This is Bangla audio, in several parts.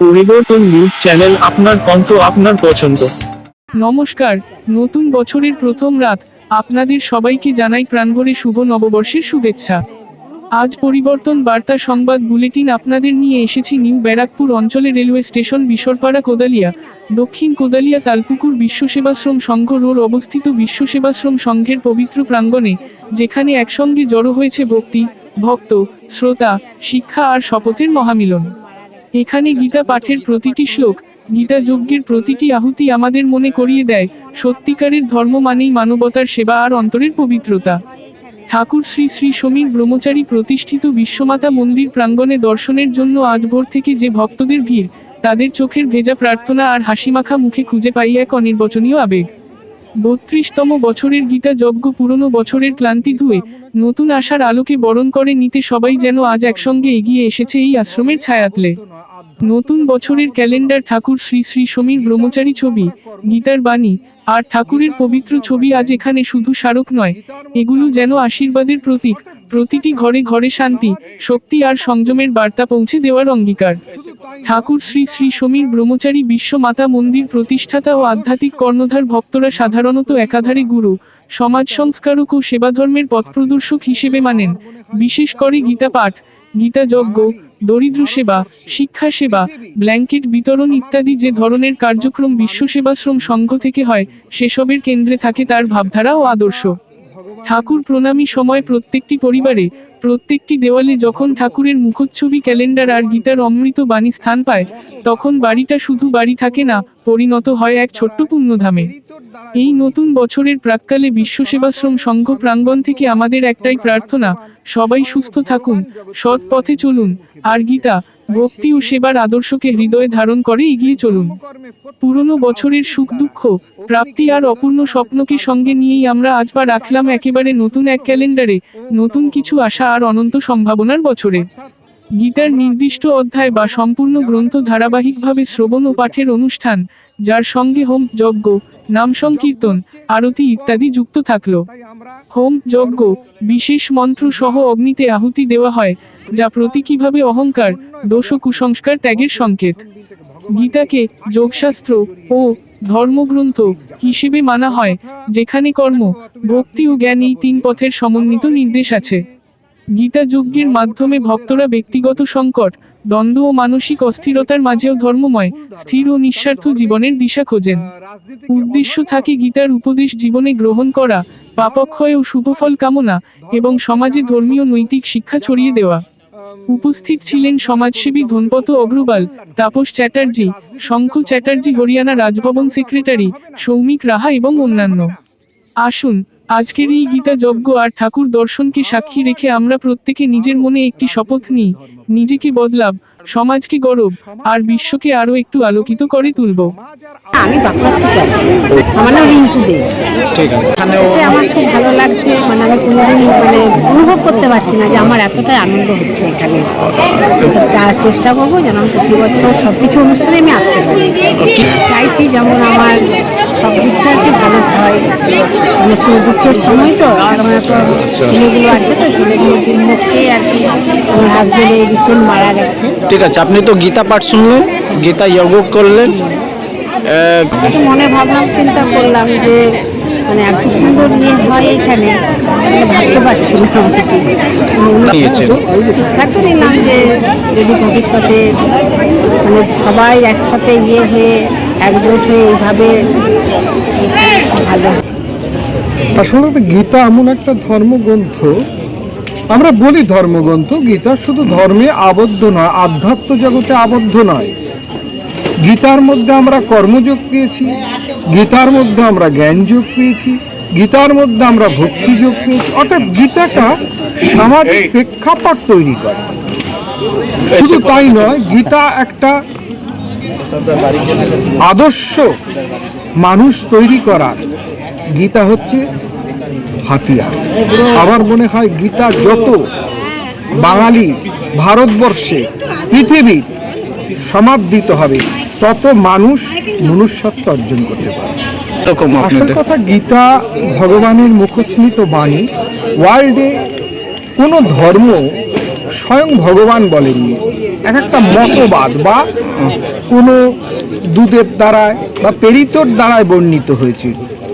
পরিবর্তন নিউজ চ্যানেল আপনার কণ্ঠ আপনার পছন্দ। নমস্কার, নতুন বছরের প্রথম রাত, আপনাদের সবাইকে জানাই প্রাণভরে শুভ নববর্ষের শুভেচ্ছা। আজ পরিবর্তন বার্তা সংবাদ বুলেটিন আপনাদের নিয়ে এসেছি নিউ ব্যারাকপুর অঞ্চলে রেলওয়ে স্টেশন বিশরপাড়া কোদালিয়া, দক্ষিণ কোদালিয়া তালপুকুর বিশ্ব সেবাশ্রম সংঘ রোড অবস্থিত বিশ্ব সেবাশ্রম সংঘের পবিত্র প্রাঙ্গণে, যেখানে একসঙ্গে জড়ো হয়েছে ভক্তি, ভক্ত, শ্রোতা, শিক্ষা আর শপথের মহামিলন। এখানে গীতা পাঠের প্রতিটি শ্লোক গীতা যজ্ঞের প্রতিটি আহুতি আমাদের মনে করিয়ে দেয় সত্যিকারের ধর্ম মানেই মানবতার সেবা আর অন্তরের পবিত্রতা। ঠাকুর শ্রী শ্রী সমীর ব্রহ্মচারী প্রতিষ্ঠিত বিশ্বমাতা মন্দির প্রাঙ্গণে দর্শনের জন্য আজ ভোর থেকে যে ভক্তদের ভিড় তাদের চোখের ভেজা প্রার্থনা আর হাসিমাখা মুখে খুঁজে পাই এক অনির্বচনীয় আবেগ। বত্রিশতম বছরের গীতা যজ্ঞ পুরনো বছরের ক্লান্তি ধুয়ে নতুন আশার আলোকে বরণ করে নিতে সবাই যেন আজ একসঙ্গে এগিয়ে এসেছে এই আশ্রমের ছায়াতলে। নতুন বছরের ক্যালেন্ডার ঠাকুর শ্রী শ্রী সমীর ব্রহ্মচারী ছবি, গীতার বাণী আর ঠাকুরের পবিত্র ছবি আজ এখানে শুধু স্মারক নয়, এগুলো যেন আশীর্বাদের প্রতীক, প্রতিটি ঘরে ঘরে শান্তি, শক্তি আর সংযমের বার্তা পৌঁছে দেওয়ার অঙ্গীকার। ঠাকুর শ্রী শ্রী সমীর ব্রহ্মচারী বিশ্ব মাতা মন্দির প্রতিষ্ঠাতা ও আধ্যাত্মিক কর্ণধার ভক্তরা সাধারণত একাধারে গুরু, সমাজ সংস্কারক ও সেবাধর্মের পথপ্রদর্শক হিসেবে মানেন। বিশেষ করে গীতা পাঠ, গীতা যজ্ঞ দরিদ্র সেবা শিক্ষা সেবা ব্ল্যাঙ্কেট বিতরণ ইত্যাদি যে ধরনের কার্যক্রম বিশ্ব সেবাশ্রম সংঘ থেকে হয় সেসবের কেন্দ্রে থাকে তার ভাবধারা ও আদর্শ। ঠাকুর প্রণামী সময় প্রত্যেকটি পরিবারে প্রত্যেকটি দেওয়ালে যখন ঠাকুরের মুখচ্ছবি, ক্যালেন্ডার আর গীতার অমৃত বাণী স্থান পায়, তখন বাড়িটা শুধু বাড়ি থাকে না, পরিণত হয় এক ছোট্ট পুণ্যধামে। এই নতুন বছরের প্রাককালে বিশ্ব সেবাশ্রম সংঘ প্রাঙ্গণ থেকে আমাদের একটাই প্রার্থনা, সবাই সুস্থ থাকুন, সৎ পথে চলুন, আর গীতা ভক্তি ও সেবার আদর্শকে হৃদয়ে ধারণ করে এগিয়ে চলুন। পুরনো বছরের সুখ দুঃখ, প্রাপ্তি আর অপূর্ণ স্বপ্নকে সঙ্গে নিয়েই আমরা আজ পা রাখলাম একেবারে নতুন এক ক্যালেন্ডারে, নতুন কিছু আশা আর অনন্ত সম্ভাবনার বছরে। গীতার নির্দিষ্ট অধ্যায় বা সম্পূর্ণ গ্রন্থ ধারাবাহিকভাবে শ্রবণ ও পাঠের অনুষ্ঠান, যার সঙ্গে হোম, যজ্ঞ নাম সংকীর্তন, আরতি ইত্যাদি যুক্ত থাকল। হোম, যজ্ঞ, বিশেষ মন্ত্র সহ অগ্নিতে আহুতি দেওয়া হয়, যা প্রতীকীভাবে অহংকার, দোষ কুসংস্কার ত্যাগের সংকেত। গীতাকে যোগশাস্ত্র ও ধর্মগ্রন্থ হিসেবে মানা হয়, যেখানে কর্ম, ভক্তি ও জ্ঞান এই তিন পথের সমন্বিত নির্দেশ আছে। গীতা যজ্ঞের মাধ্যমে ভক্তরা ব্যক্তিগত সংকট দ্বন্দ্ব ও মানসিক অস্থিরতার মাঝেও ধর্মময়, স্থির ও নিঃস্বার্থ জীবনের দিশা খোঁজেন। উদ্দেশ্য থাকে গীতার উপদেশ জীবনে গ্রহণ করা, পাপক্ষয় ও শুভফল কামনা এবং সমাজে ধর্মীয় নৈতিক শিক্ষা ছড়িয়ে দেওয়া। উপস্থিত ছিলেন সমাজসেবী ধনপত অগ্রওয়াল তাপস চ্যাটার্জি, শঙ্খ চ্যাটার্জি, হরিয়ানা রাজভবন সেক্রেটারি, সৌমিক রাহা এবং অন্যান্য। আসুন আজকের এই গীতা যজ্ঞ আর ঠাকুর দর্শনকে সাক্ষী রেখে আমরা প্রত্যেকে নিজের মনে একটি শপথ নিই নিজেকে বদলাব সমাজকে গরব আর বিশ্বকে আরও একটু আলোকিত করে তুলব। আমি বাঁকুড়া থেকে আসছি। আমার নাম রিঙ্কু দে। ঠিক আছে। এখানেও এসে আমার খুব ভালো লাগছে মানে আমি কোনোদিন মানে অনুভব করতে পারছি না যে আমার এতটাই আনন্দ হচ্ছে এখানে এসে। তো চেষ্টা করব যেন প্রতি বছর সব কিছু অনুষ্ঠানে আমি আসতে পারি। চাইছি যেমন আমার সব দিকটা একটু ভালো হয়। মানে শুধু দুঃখের সময় তো আর আমার তো ছেলেগুলো আছে তো ছেলেগুলো দিন হচ্ছে আর কি আমার হাজবেন্ড রিসেন্ট মারা গেছে। ঠিক আছে আপনি তো গীতা পাঠ শুনলেন গীতা যোগ করলেন। মনে ভাবলাম চিন্তা করলাম যে মানে এত সুন্দর ইয়ে হয় এখানে ভাবতে পারছি না। শিক্ষা তো নিলাম যে যদি ভবিষ্যতে মানে সবাই একসাথে ইয়ে হয়ে একজোট হয়ে এইভাবে আসলে গীতা এমন একটা ধর্মগ্রন্থ। আমরা বলি ধর্মগ্রন্থ গীতা শুধু ধর্মে আবদ্ধ নয় আধ্যাত্ম জগতে আবদ্ধ নয়। গীতার মধ্যে আমরা কর্মযোগ পেয়েছি গীতার মধ্যে আমরা জ্ঞানযোগ পেয়েছি গীতার মধ্যে আমরা ভক্তিযোগ পেয়েছি। অর্থাৎ গীতাটা সামাজিক প্রেক্ষাপট তৈরি করে। শুধু তাই নয় গীতা একটা আদর্শ মানুষ তৈরি করার গীতা হচ্ছে হাতিয়ার। আমার মনে হয় গীতা যত বাঙালি ভারতবর্ষে পৃথিবী সমাদৃত হবে তত মানুষ মনুষ্যত্ব অর্জন করতে পারে আসল কথা গীতা ভগবানের মুখস্মিত বাণী ওয়ার্ল্ডে কোনো ধর্ম স্বয়ং ভগবান বলেননি। এক একটা মতবাদ বা কোনো দুধের দ্বারায় বা পেরিতর দ্বারায় বর্ণিত হয়েছে।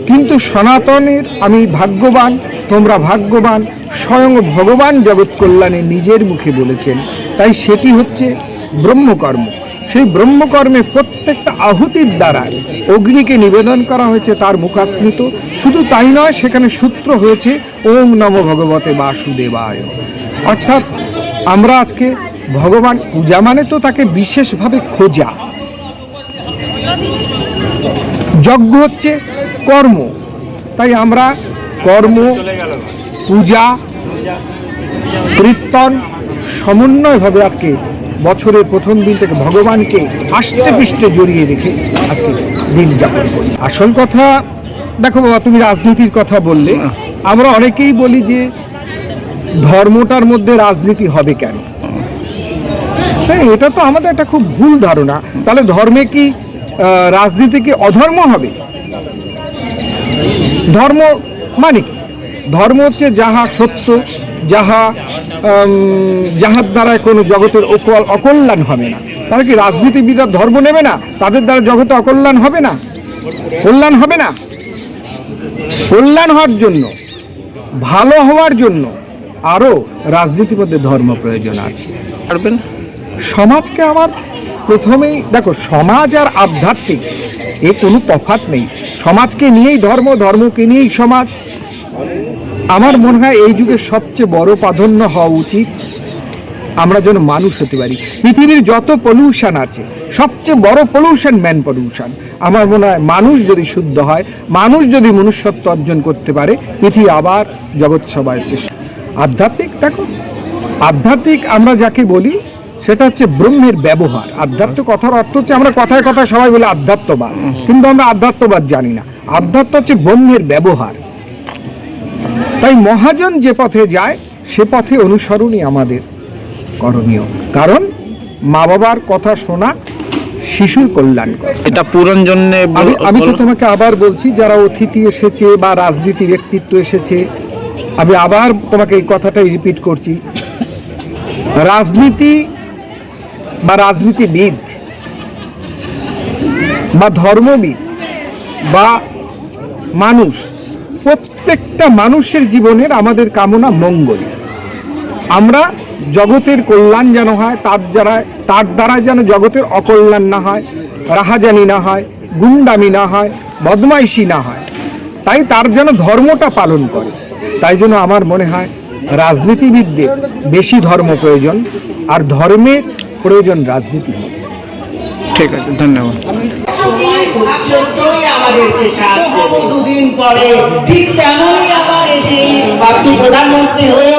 কিন্তু সনাতনের আমি ভাগ্যবান, তোমরা ভাগ্যবান, স্বয়ং ভগবান জগৎ কল্যাণে নিজের মুখে বলেছেন। তাই সেটি হচ্ছে ব্রহ্মকর্ম। সেই ব্রহ্মকর্মে প্রত্যেকটা আহুতির দ্বারা অগ্নিকে নিবেদন করা হয়েছে, তার মুখাস্মৃত। শুধু তাই নয়, সেখানে সূত্র হয়েছে ওম নম ভগবতে বাসুদেবায়। অর্থাৎ আমরা আজকে ভগবান পূজা মানে তো তাকে বিশেষভাবে খোঁজা। যজ্ঞ হচ্ছে কর্ম। তাই আমরা কর্ম, পূজা, কীর্তন সমন্বয়ভাবে আজকে বছরের প্রথম দিন থেকে ভগবানকে আষ্টে পৃষ্ঠে জড়িয়ে রেখে আজকে দিন যাপন করি। আসল কথা, দেখো বাবা, তুমি রাজনীতির কথা বললে। আমরা অনেকেই বলি যে ধর্মটার মধ্যে রাজনীতি হবে কেন? এটা তো আমাদের একটা খুব ভুল ধারণা। তাহলে ধর্মে কি রাজনীতি কি অধর্ম হবে? ধর্ম মানে কি? ধর্ম হচ্ছে যাহা সত্য, যাহা যাহার দ্বারা কোনো জগতের অকল অকল্যাণ হবে না। তাহলে কি রাজনীতিবিদরা ধর্ম নেবে না? তাদের দ্বারা জগতে অকল্যাণ হবে না? কল্যাণ হবে না? কল্যাণ হওয়ার জন্য, ভালো হওয়ার জন্য আরও রাজনীতির মধ্যে ধর্ম প্রয়োজন আছে। পারবেন? সমাজকে আমার প্রথমেই, দেখো, সমাজ আর আধ্যাত্মিক, এ কোনো তফাৎ নেই। সমাজকে নিয়েই ধর্ম, ধর্মকে নিয়েই সমাজ। আমার মনে হয় এই যুগের সবচেয়ে বড় প্রাধান্য হওয়া উচিত আমরা যেন মানুষ হতে পারি। পৃথিবীর যত পলিউশন আছে, সবচেয়ে বড় পলিউশন ম্যান পলিউশন আমার মনে হয় মানুষ যদি শুদ্ধ হয়, মানুষ যদি মনুষ্যত্ব অর্জন করতে পারে, পৃথিবী আবার জগৎ সবাই শেষ আধ্যাত্মিক, দেখো, আধ্যাত্মিক আমরা যাকে বলি সেটা হচ্ছে ব্রহ্মের ব্যবহার। আধ্যাত্ম কথার অর্থ হচ্ছে আমরা কথায় কথায় সবাই বলে আধ্যাত্মবাদ। কিন্তু আমরা আধ্যাত্মবাদ জানি না। আধ্যাত্ম হচ্ছে ব্রহ্মের ব্যবহার। তাই মহাজন যে পথে যায় সে পথে অনুসরণই আমাদের করণীয়। কারণ মা বাবার কথা শোনা শিশুর কল্যাণ করে এটা পূরণ জন্য আমি আমি তো তোমাকে আবার বলছি যারা অতিথি এসেছে বা রাজনীতি ব্যক্তিত্ব এসেছে আমি আবার তোমাকে এই কথাটাই রিপিট করছি। রাজনীতি বা রাজনীতিবিদ বা ধর্মবিদ বা মানুষ, প্রত্যেকটা মানুষের জীবনের আমাদের কামনা মঙ্গল। আমরা জগতের কল্যাণ যেন হয়, তার যারা, তার দ্বারা যেন জগতের অকল্যাণ না হয়, রাহাজানি না হয়, গুন্ডামি না হয়, বদমাইশি না হয়, তাই তার যেন ধর্মটা পালন করে। তাই জন্য আমার মনে হয়, রাজনীতিবিদদের বেশি ধর্ম প্রয়োজন, আর ধর্মের প্রয়োজন রাজনীতি ঠিক আছে ধন্যবাদ। দুদিন পরে ঠিক তেমনই আবার এই যে আপনি প্রধানমন্ত্রী হয়ে